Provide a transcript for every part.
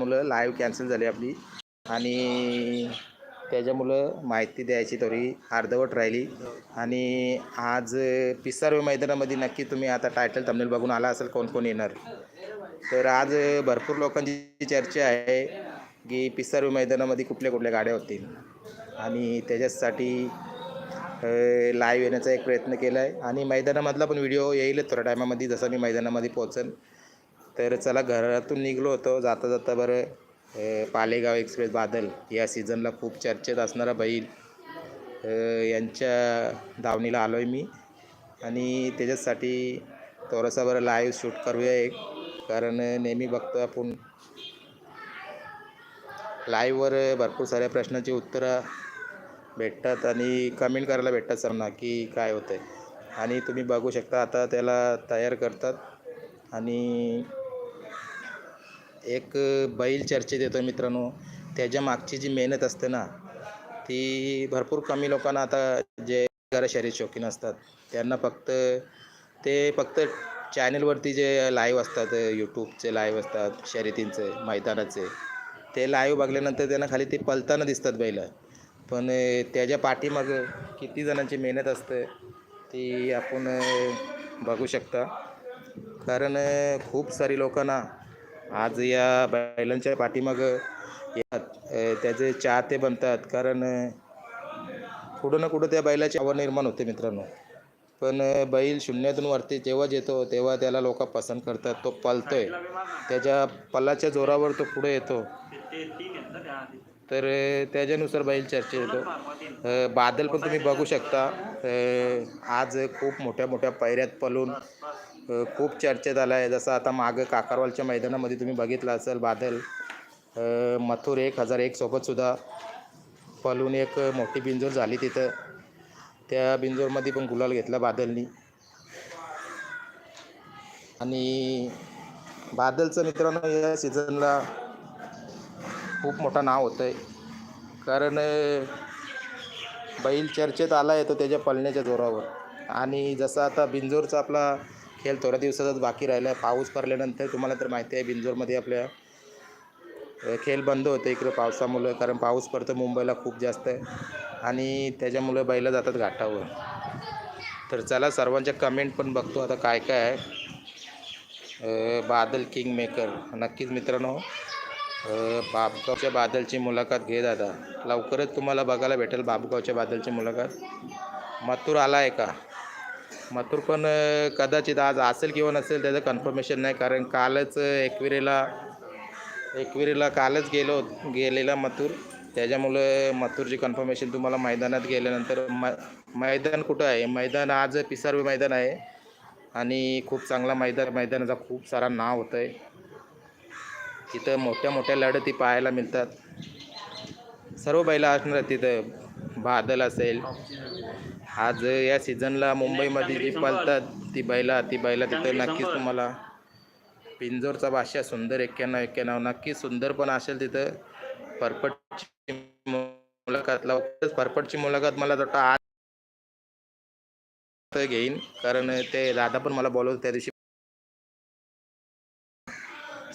मुलं live cancel झाली आपली. आणि त्याच्यामुळं माहिती द्यायची थोडी अर्धवट राहिली. आणि आज पिसारवे मैदानामध्ये नक्की तुम्ही आता टायटल तमनेल बघून आला असेल कोण कोण येणार. तर आज भरपूर लोकांची चर्चा आहे की पिसारवे मैदानामध्ये कुठल्या कुठल्या गाड्या होतील. आणि त्याच्यासाठी लाईव्ह येण्याचा एक प्रयत्न केला आहे आणि मैदानामधला पण व्हिडिओ येईलच थोड्या टायमामध्ये जसं मी मैदानामध्ये पोहोचेन. तर चला घरातून निघलो होतो. जाता जाता बरं पालेगाव एक्सप्रेस बादल या सीझनला खूप चर्चेत असणारा बैल यांच्या धावणीला आलो आहे मी. आणि त्याच्यासाठी थोडंसं बरं लाईव्ह शूट करूया एक कारण नेहमी बघतो आपण. लाईव्हवर भरपूर साऱ्या प्रश्नांची उत्तरं भेटतात आणि कमेंट करायला भेटतात सर्वांना की काय होतं आहे आणि तुम्ही बघू शकता आता त्याला तयार करतात. आणि एक बैल चर्चेत येतो मित्रांनो. त्याच्या मागची जी मेहनत असते ना ती भरपूर कमी लोकांना आता जे जरा शरीर शौकीन असतात त्यांना फक्त ते फक्त चॅनलवरती जे लाईव्ह असतात यूट्यूबचे लाईव्ह असतात शर्यतींचे मैदानाचे ते लाईव्ह बघल्यानंतर त्यांना खाली ते पलताना दिसतात बैल. पण त्याच्या पाठीमागं किती जणांची मेहनत असते ती आपण बघू शकता. कारण खूप सारी लोकांना आज या बैलांच्या पाठीमागं येतात. त्याचे चाहते बनतात. कारण कुठं ना कुठं त्या बैलाची आवड निर्माण होते मित्रांनो. पण बैल शून्यातून वरती जेव्हा येतो तेव्हा त्याला लोक पसंत करतात. तो पलतोय. त्याच्या पल्लाच्या जोरावर तो पुढे येतो. तर त्याच्यानुसार बैल चर्चेत येतो. बादल पण तुम्ही बघू शकता. आज खूप मोठ्या मोठ्या पायऱ्यात पलून खूप चर्चेत आला आहे जसं आता मागं काकारवालच्या मैदानामध्ये तुम्ही बघितलं असेल बादल मथुर एक हजार एक सोबतसुद्धा पलून एक मोठी बिंजोर झाली तिथं. त्या बिंजोरमध्ये पण गुलाल घेतला बादलनी. आणि बादलचं मित्रांनो या सीझनला खूप मोठं नाव होतं आहे कारण बैल चर्चेत आला आहे तो त्याच्या पळण्याच्या जोरावर. आणि जसं आता बिंजोरचा आपला खेळ थोड्या दिवसातच बाकी राहिला आहे पाऊस पडल्यानंतर तुम्हाला तर माहिती आहे बिंजोरमध्ये आपल्या खेळ बंद होते इकडे पावसामुळं. कारण पाऊस पडतो मुंबईला खूप जास्त. आणि त्याच्यामुळं बैलं जातात घाटावर. तर चला सर्वांच्या कमेंट पण बघतो आता काय काय आहे बादल किंग मेकर नक्कीच मित्रांनो बाबगावच्या बादलची मुलाखत घे दादा. लवकरच तुम्हाला बघायला भेटेल बाबगावच्या बादलची मुलाखत. मथुर आला आहे का? मथुर पण कदाचित आज असेल किंवा नसेल त्याचं कन्फर्मेशन नाही कारण कालच एकविरेला एकविरेला कालच गेलो गेलेला मथुर. त्याच्यामुळं मथुरची कन्फर्मेशन तुम्हाला मैदानात गेल्यानंतर म मैदान कुठं आहे? मैदान आज पिसारवी मैदान आहे. आणि खूप चांगला मैदान मैदानाचा खूप सारा नाव होतं आहे तिथं मोठ्या मोठ्या लढती पाहायला मिळतात. सर्व बैला असणार तिथं. बादल असेल. आज या सीझनला मुंबईमध्ये जी पळतात ती बैला ती बैला तिथं नक्कीच तुम्हाला पिंजोरचा भाषा सुंदर एक्क्याण्णव एक्क्याण्णव नक्की सुंदर पण असेल तिथं. परपटची मुलाखत लवकरच परपटची मुलाखत मला वाटतं आज घेईन. कारण ते दादा पण मला बोलवत त्या दिवशी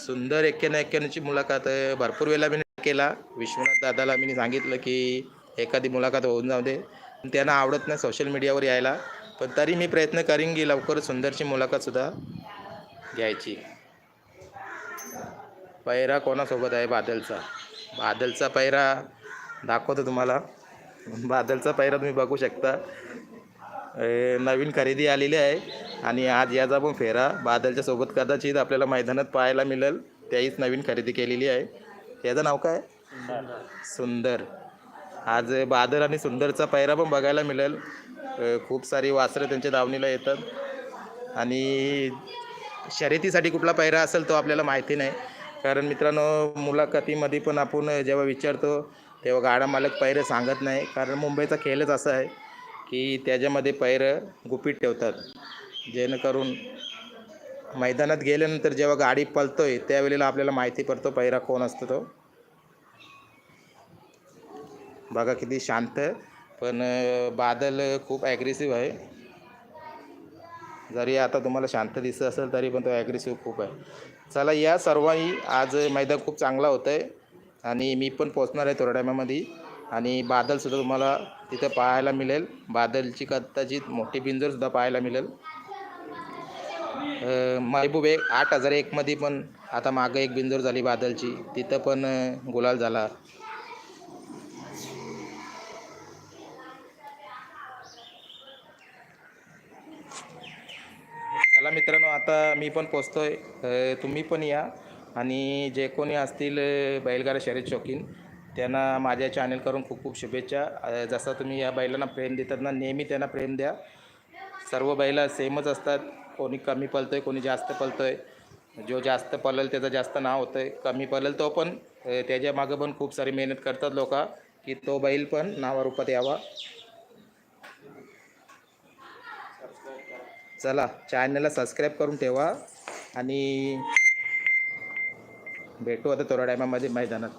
सुंदर एक्क्याण्णव एक्क्याण्णवची मुलाखत भरपूर वेळेला मी केला. विश्वनाथ दादाला मी सांगितलं की एखादी मुलाखत होऊन जाऊ दे. पण त्यांना आवडत नाही सोशल मीडियावर यायला. पण तरी मी प्रयत्न करीन की लवकर सुंदरची मुलाखतसुद्धा घ्यायची. पैरा कोणासोबत आहे बादलचा? बादलचा पैरा दाखवतो तुम्हाला. बादलचा पैरा तुम्ही बघू शकता. नवीन खरेदी आलेली आहे. आणि आज याचा पण फेरा. बादलच्या सोबत कदाचित आपल्याला मैदानात पाहायला मिळेल. त्याहीच नवीन खरेदी केलेली आहे. त्याचं नाव काय? सुंदर. आज बादल आणि सुंदरचा पैरा पण बघायला मिळेल. खूप सारी वासरं त्यांच्या दावणीला येतात. आणि शर्यतीसाठी कुठला पैरा असेल तो आपल्याला माहिती नाही. कारण मित्रांनो मुलाखतीमध्ये पण आपण जेव्हा विचारतो तेव्हा गाडा मालक पैरं सांगत नाही. कारण मुंबईचा खेळच असा आहे की त्याच्यामध्ये पैरं गुपित ठेवतात. जेणेकरून मैदानात गेल्यानंतर जेव्हा गाडी पळतोय त्यावेळेला आपल्याला माहिती पडतो पहिरा कोण असतो तो. बघा किती शांत पण बादल खूप ॲग्रेसिव्ह आहे. जरी आता तुम्हाला शांत दिसत असेल तरी पण तो ॲग्रेसिव्ह खूप आहे. चला या सर्वांनी आज मैदान खूप चांगला होतं आहे आणि मी पण पोचणार आहे थोड्या टायमामध्ये. आणि बादलसुद्धा तुम्हाला तिथं पाहायला मिळेल. बादलची कदाचित मोठी बिंजरसुद्धा पाहायला मिळेल. महबूब एक आठ हजार एकमध्ये पण आता मागं एक बिंजोर झाली बादलची. तिथं पण गुलाल झाला. चला मित्रांनो आता मी पण पोचतोय. तुम्ही पण या. आणि जे कोणी असतील बैलगाडा शर्यत शौकीन त्यांना माझ्या चॅनेलकडून खूप खूप शुभेच्छा. जसं तुम्ही या बैलांना प्रेम देतात ना नेहमी त्यांना प्रेम द्या. सर्व बैला सेमच असतात. कोणी कमी पळतोय कोणी जास्त पळतोय. जो जास्त पळेल त्याचं जास्त नाव होतं आहे कमी पळेल तो पण त्याच्या मागं पण खूप सारी मेहनत करतात लोक की तो बैल पण नावारूपात यावा. चला चॅनलला सबस्क्राईब करून ठेवा आणि भेटू आता थोड्या टायमामध्ये मैदानात.